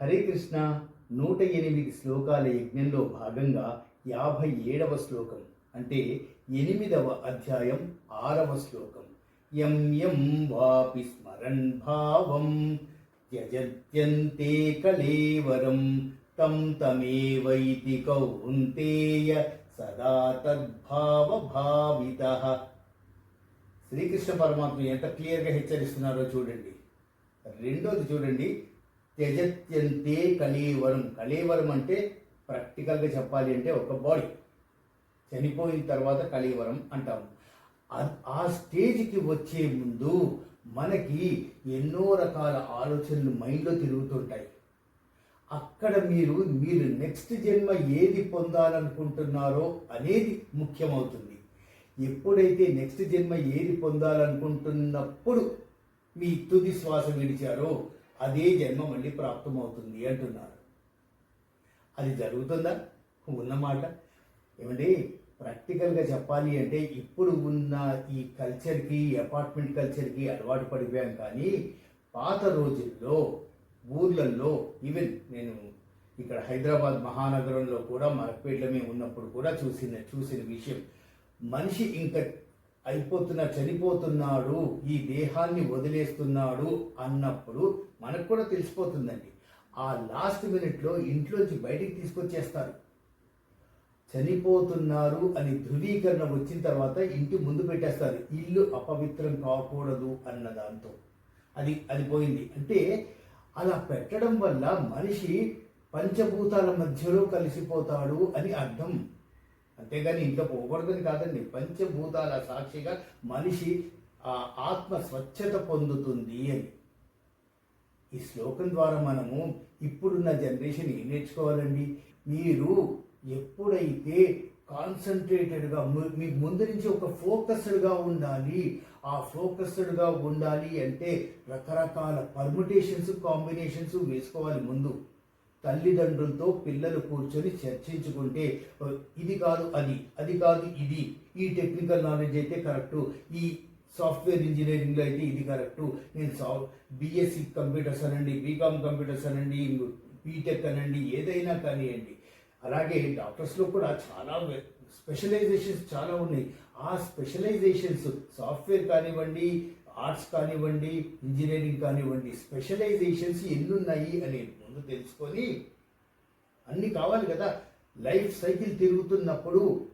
హరే కృష్ణ నూట ఎనిమిది శ్లోకాల యజ్ఞంలో భాగంగా యాభై ఏడవ శ్లోకం అంటే ఎనిమిదవ అధ్యాయం ఆరవ శ్లోకం. యం యం వాపి స్మరణ్ భావం త్యజత్యంతే కలేవరం తం తమేవైతి కౌంతేయ సదా తద్భావ భావిత. శ్రీకృష్ణ పరమాత్మ ఎంత క్లియర్గా హెచ్చరిస్తున్నారో చూడండి. రెండోది చూడండి త్యజత్యంతే కలీవరం కలీవరం అంటే ప్రాక్టికల్గా చెప్పాలి అంటే ఒక బాడీ చనిపోయిన తర్వాత కలీవరం అంటాము ఆ- ఆ స్టేజ్కి వచ్చే ముందు మనకి ఎన్నో రకాల ఆలోచనలు మైండ్లో తిరుగుతుంటాయి. అక్కడ మీరు మీరు నెక్స్ట్ జన్మ ఏది పొందాలనుకుంటున్నారో అనేది ముఖ్యమవుతుంది. ఎప్పుడైతే నెక్స్ట్ జన్మ ఏది పొందాలనుకుంటున్నప్పుడు మీ తుది శ్వాస విడిచారో అదే జన్మ మళ్ళీ ప్రాప్తమవుతుంది అంటున్నారు. అది జరుగుతుందా? ఉన్నమాట. ఏమండి ప్రాక్టికల్గా చెప్పాలి అంటే ఇప్పుడు ఉన్న ఈ కల్చర్కి అపార్ట్మెంట్ కల్చర్కి అలవాటు పడిపోయాం కానీ పాత రోజుల్లో ఊర్లలో ఈవెన్ నేను ఇక్కడ హైదరాబాద్ మహానగరంలో కూడా మరపేట్ల మేము ఉన్నప్పుడు కూడా చూసిన చూసిన విషయం మనిషి ఇంకా అయిపోతున్న చనిపోతున్నాడు ఈ దేహాన్ని వదిలేస్తున్నాడు అన్నప్పుడు మనకు కూడా తెలిసిపోతుందండి. ఆ లాస్ట్ మినిట్లో ఇంట్లోంచి బయటికి తీసుకొచ్చేస్తారు. చనిపోతున్నారు అని ధృవీకరణ వచ్చిన తర్వాత ఇంటి ముందు పెట్టేస్తారు. ఇల్లు అపవిత్రం కాకూడదు అన్న దాంతో. అది అది పోయింది. అంటే అలా పెట్టడం వల్ల మనిషి పంచభూతాల మధ్యలో కలిసిపోతాడు అని అర్థం. అంతేగాని ఇంట్లో పోకూడదని కాదండి. పంచభూతాల సాక్షిగా మనిషి ఆ ఆత్మ స్వచ్ఛత పొందుతుంది అని. ఈ శ్లోకం ద్వారా మనము ఇప్పుడున్న జనరేషన్ ఏం నేర్చుకోవాలండి? మీరు ఎప్పుడైతే కాన్సన్ట్రేటెడ్గా మీ ముందు నుంచి ఒక ఫోకస్డ్గా ఉండాలి ఆ ఫోకస్డ్గా ఉండాలి అంటే రకరకాల పర్ముటేషన్స్ కాంబినేషన్స్ వేసుకోవాలి ముందు. తల్లిదండ్రులతో పిల్లలు కూర్చొని చర్చించుకుంటే ఇది కాదు అది అది కాదు ఇది. ఈ టెక్నికల్ నాలెడ్జ్ అయితే కరెక్టు. ఈ సాఫ్ట్వేర్ ఇంజనీరింగ్లో అయితే ఇది కరెక్టు. నేను సా బీఎస్సీ కంప్యూటర్స్ అనండి బీకామ్ కంప్యూటర్స్ అనండి బీటెక్ అనండి ఏదైనా కానివ్వండి. అలాగే డాక్టర్స్లో కూడా చాలా స్పెషలైజేషన్స్ చాలా ఉన్నాయి. ఆ స్పెషలైజేషన్స్ సాఫ్ట్వేర్ కానివ్వండి ఆర్ట్స్ కానివ్వండి ఇంజనీరింగ్ కానివ్వండి స్పెషలైజేషన్స్ ఎన్ని ఉన్నాయి అని ముందు తెలుసుకొని అన్ని కావాలి కదా. లైఫ్ సైకిల్ తిరుగుతున్నప్పుడు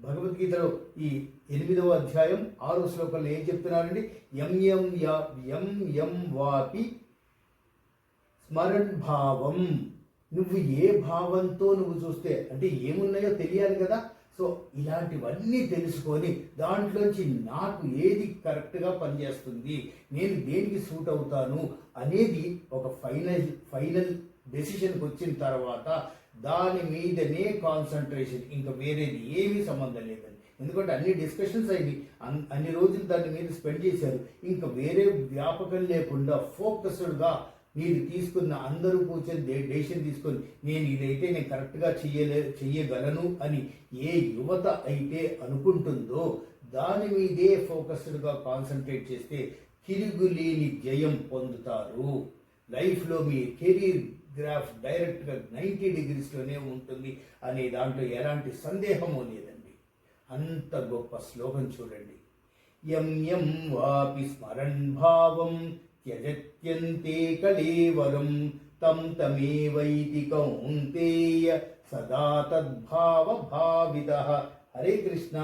భగవద్గీతలో ఈ ఎనిమిదవ అధ్యాయం ఆరో శ్లోకంలో ఏం చెప్తున్నారండి? ఎంఎం ఎం ఎం వాపి స్మరణ్ భావం. నువ్వు ఏ భావంతో నువ్వు చూస్తే అంటే ఏమున్నాయో తెలియాలి కదా. సో ఇలాంటివన్నీ తెలుసుకొని దాంట్లోంచి నాకు ఏది కరెక్ట్గా పనిచేస్తుంది నేను దేనికి సూట్ అవుతాను అనేది ఒక ఫైనల్ ఫైనల్ డెసిషన్కి వచ్చిన తర్వాత దాని మీదనే కాన్సన్ట్రేషన్ ఇంకా వేరేది ఏమీ సంబంధం లేదండి. ఎందుకంటే అన్ని డిస్కషన్స్ అయ్యి అన్- అన్ని రోజులు దాని మీద స్పెండ్ చేశారు. ఇంకా వేరే వ్యాపకం లేకుండా ఫోకస్డ్గా మీరు తీసుకున్న అందరూ కూర్చొని డే- డెసిషన్ తీసుకొని నేను ఇదైతే నేను కరెక్ట్గా చెయ్యలే చెయ్యగలను అని ఏ యువత అయితే అనుకుంటుందో దాని మీదే ఫోకస్డ్గా కాన్సన్ట్రేట్ చేస్తే తిరుగులేని జయం పొందుతారు. లైఫ్లో మీ కెరీర్ గ్రాఫ్ డైరెక్ట్గా నైంటీ డిగ్రీస్లోనే ఉంటుంది అనే దాంట్లో ఎలాంటి సందేహము లేదండి. అంత గొప్ప శ్లోకం చూడండి. ఎం ఎం వాపి స్మరణ్ భావం త్యజత్యంతే కలేవరం తం తమేవైతి కౌంతేయ సదా తద్భావ భావిత హరే కృష్ణ